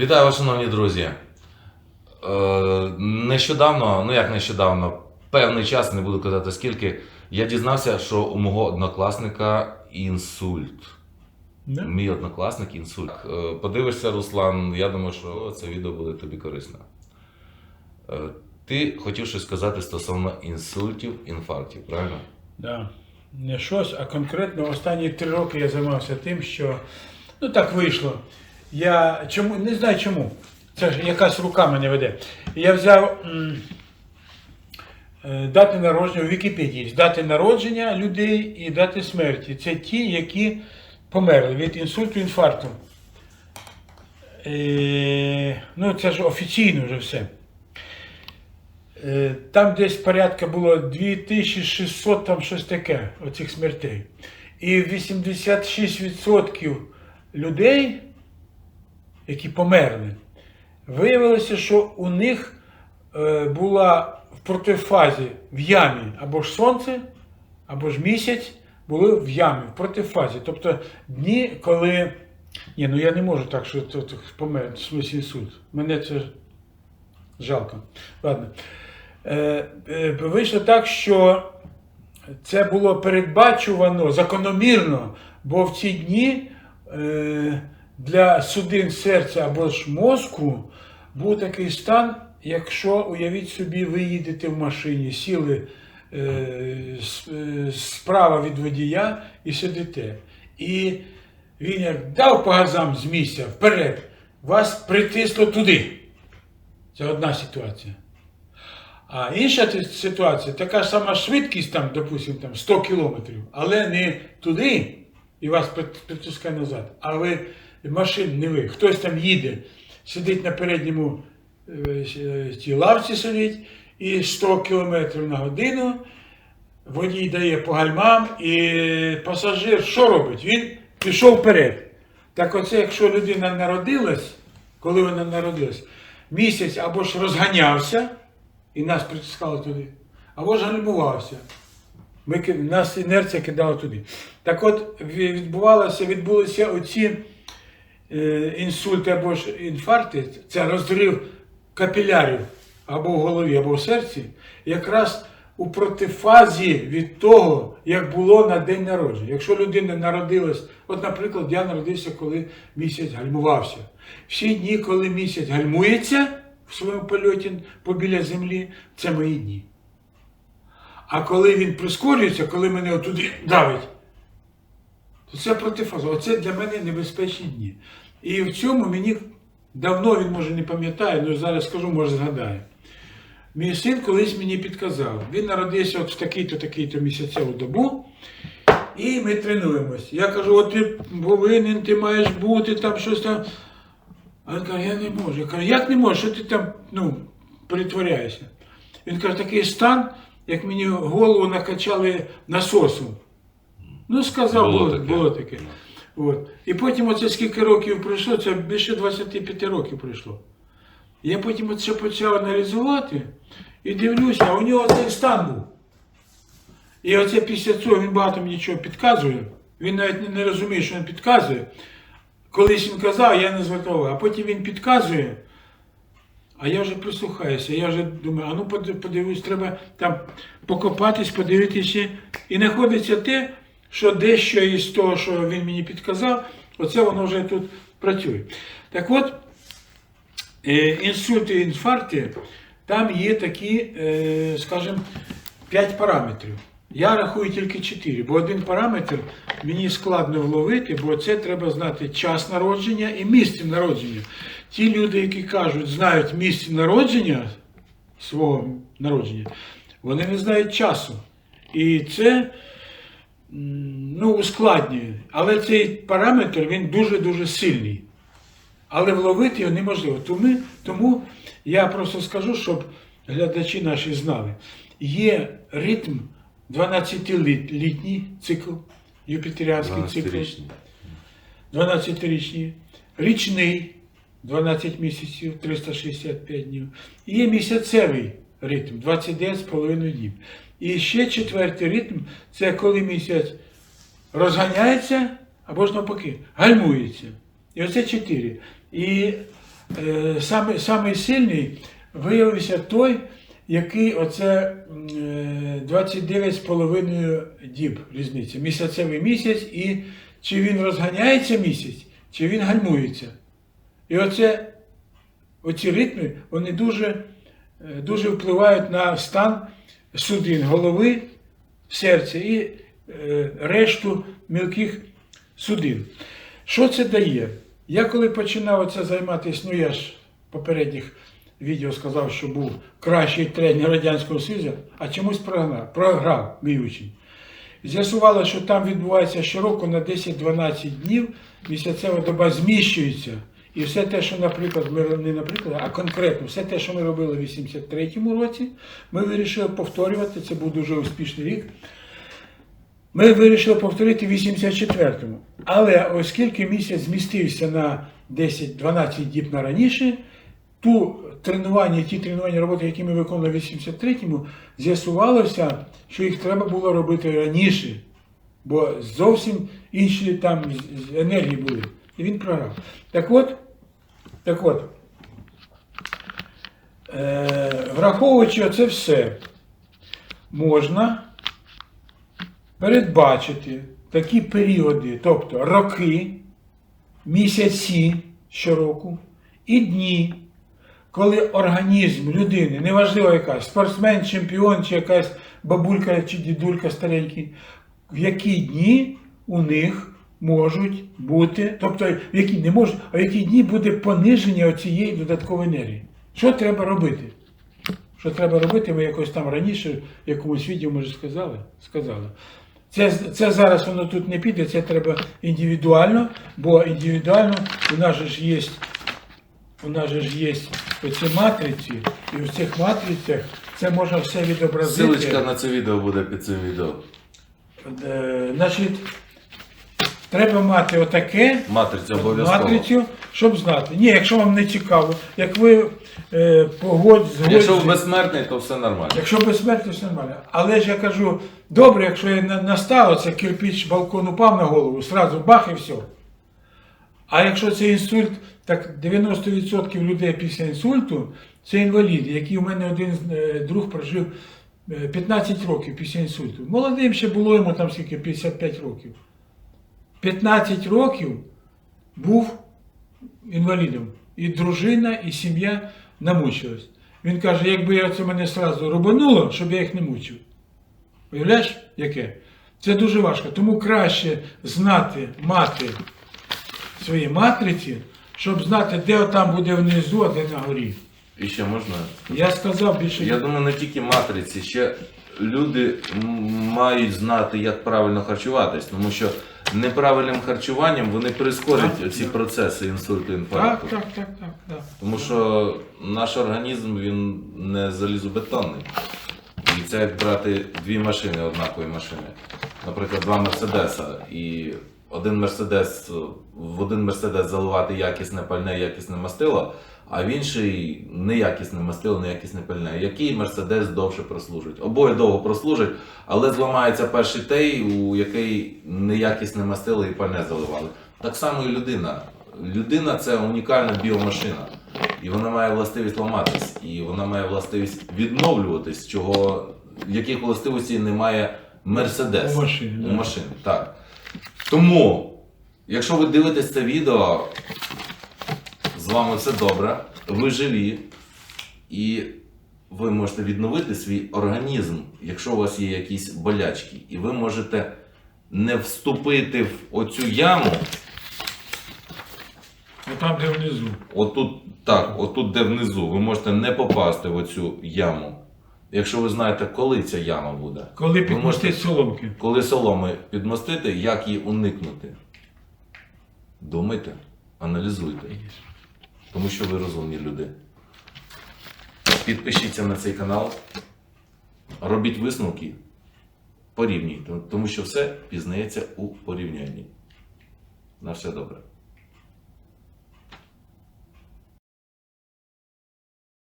Вітаю вас, шановні друзі. Е, нещодавно, ну як нещодавно, певний час, не буду казати скільки, я дізнався, що у мого однокласника інсульт. Да? Мій однокласник інсульт. Е, подивишся, Руслан, я думаю, що це відео буде тобі корисно. Е, ти хотів щось сказати стосовно інсультів, інфарктів, правильно? Да. Не щось, а конкретно останні три роки я займався тим, що ну так вийшло. Я чому не знаю чому. Це ж якась рука мене веде. Я взяв м, е, дати народження у Вікіпедії. Дати народження людей і дати смерті. Це ті, які померли від інсульту, інфаркту. Е, ну, це ж офіційно вже все. Е, Там десь порядка було 2600, там щось таке, оцих смертей. І 86% людей, які померли, виявилося, що у них е, була в протифазі в ямі або ж сонце, або ж місяць були в ямі, в протифазі. Тобто дні, коли. Ні, ну я не можу так, що тут помер, в смислі інсульт. Мене це жалко. Ладно. Е, е, Вийшло так, що це було передбачувано закономірно, бо в ці дні для судин серця або ж мозку був такий стан, якщо уявіть собі, ви їдете в машині, сіли е, е, справа від водія і сидите. І він як дав по газам з місця вперед, вас притисло туди. Це одна ситуація. А інша ситуація, така сама швидкість, там, допустим, там 100 кілометрів, але не туди і вас прит- притискає назад. А ви машин не ви. Хтось там їде, сидить на передньому е, е, цій лавці сидить і 100 кілометрів на годину. Водій дає по гальмам, і пасажир що робить? Він пішов вперед. Так оце, якщо людина народилась, коли вона народилась, місяць або ж розганявся, і нас притискало туди, або ж гальмувався. Ми, нас інерція кидала туди. Так от відбувалося, відбулися оці е, інсульти або ж інфаркти, це розрив капілярів або в голові, або в серці, якраз у протифазі від того, як було на день народження. Якщо людина народилась, от, наприклад, я народився, коли місяць гальмувався. Всі дні, коли місяць гальмується в своєму польоті побіля землі, це мої дні. А коли він прискорюється, коли мене отуди давить, це протифаза. Оце для мене небезпечні дні. І в цьому мені давно він може не пам'ятає, але зараз скажу, може згадає. Мій син колись мені підказав. Він народився от в такий-то, такий-то місяцеву добу, і ми тренуємось. Я кажу, от ти повинен, ти маєш бути там щось там. А він каже, я не можу. Я кажу, як не можеш, що ти там ну, перетворяєшся? Він каже, такий стан, як мені голову накачали насосом. Ну, сказав, Було було, таке. було таке. От. І потім оце скільки років пройшло, це більше 25 років пройшло. Я потім це почав аналізувати і дивлюся, а у нього цей стан був. І оце після цього він багато мені чого підказує. Він навіть не- розуміє, що він підказує. Колись він казав, я не звертав, а потім він підказує. А я вже прислухаюся, я вже думаю, а ну под- подивись, треба там покопатись, подивитися. І знаходиться те, що дещо із того, що він мені підказав, оце воно вже тут працює. Так от, е, інсульти і інфаркти, там є такі, е, скажімо, 5 параметрів. Я рахую тільки 4, бо один параметр мені складно вловити, бо це треба знати час народження і місце народження. Ті люди, які кажуть, знають місце народження свого народження, вони не знають часу. І це ну, ускладнює. Але цей параметр він дуже-дуже сильний. Але вловити його неможливо. Тому, тому я просто скажу, щоб глядачі наші знали. Є ритм 12-літній цикл, юпітеріанський цикл, 12-річний. 12-річний, річний 12 місяців, 365 днів. І є місяцевий ритм 29,5 днів. І ще четвертий ритм це коли місяць розганяється або ж навпаки, гальмується. І оце чотири. І е, самий сильний виявився той, який оце е, 29,5 діб різниця. Місяцевий місяць, і чи він розганяється місяць, чи він гальмується. І оце, оці ритми, вони дуже, е, дуже впливають на стан судин голови, серця і е, решту мілких судин. Що це дає? Я коли починав оце займатися, ну я ж в попередніх відео сказав, що був кращий тренер Радянського Союзу, а чомусь програв, програв мій учень. З'ясувало, що там відбувається щороку на 10-12 днів місяцева доба зміщується. І все те, що, наприклад, ми не наприклад, а конкретно все те, що ми робили в 83-му році, ми вирішили повторювати. Це був дуже успішний рік. Ми вирішили повторити в 84-му. Але оскільки місяць змістився на 10-12 діб на раніше, ту тренування, ті тренування роботи, які ми виконували в 83-му, з'ясувалося, що їх треба було робити раніше, бо зовсім інші там енергії були. І він програв. Так от, так от, е, враховуючи оце все, можна передбачити такі періоди, тобто роки, місяці щороку і дні, коли організм людини, неважливо яка, спортсмен, чемпіон, чи якась бабулька чи дідулька старенький, в які дні у них можуть бути, тобто в які не можуть, а в які дні буде пониження оцієї додаткової енергії. Що треба робити? Що треба робити, ми якось там раніше в якомусь відео, може, сказали? Сказали. Це, це зараз воно тут не піде, це треба індивідуально, бо індивідуально у нас же ж є, у нас же ж є оці матриці, і в цих матрицях це можна все відобразити. Силочка на це відео буде під цим відео. Е, значить, треба мати отаке обов'язково. матрицю, щоб знати. Ні, якщо вам не цікаво, як ви е, погодь, Якщо ви згодні- безсмертний, то все нормально. Якщо безсмертно, все нормально. Але ж я кажу, добре, якщо я на- настало, це кирпич балкон упав на голову, сразу бах і все. А якщо це інсульт, так 90% людей після інсульту це інваліди, які у мене один е, друг прожив е, 15 років після інсульту. Молодим ще було йому там скільки 55 років. 15 років був інвалідом. І дружина, і сім'я намучилась. Він каже, якби я це мене сразу рубануло, щоб я їх не мучив. Уявляєш, яке? Це дуже важко. Тому краще знати, мати свої матриці, щоб знати, де там буде внизу, а де на горі. І ще можна? Я сказав більше. Я думаю, не тільки матриці, ще люди мають знати, як правильно харчуватись, тому що неправильним харчуванням вони прискорять Так, ці так. процеси інсульту, Так, інфаркту. так, так, так, так. Тому що наш організм він не залізобетонний. І це як брати дві машини, однакові машини. Наприклад, два Мерседеса. І один Мерседес, в один Мерседес заливати якісне пальне, якісне мастило, а в інший неякісне мастило, неякісне пальне. Який Мерседес довше прослужить? Обоє довго прослужать, але зламається перший той, у який неякісне мастило і пальне заливали. Так само і людина. Людина це унікальна біомашина. І вона має властивість ламатись, і вона має властивість відновлюватись, чого яких властивостей немає Мерседес У машині, У да. машині, так. Тому, якщо ви дивитесь це відео, з вами все добре, ви живі, і ви можете відновити свій організм, якщо у вас є якісь болячки, і ви можете не вступити в оцю яму. Там, де внизу. Отут, так, отут, де внизу, ви можете не попасти в оцю яму. Якщо ви знаєте, коли ця яма буде. Коли Ви підмостить можете- соломки. Коли соломи підмостити, як її уникнути? Думайте, аналізуйте. Тому що ви розумні люди. Підпишіться на цей канал, робіть висновки, порівнюйте, тому що все пізнається у порівнянні. На все добре.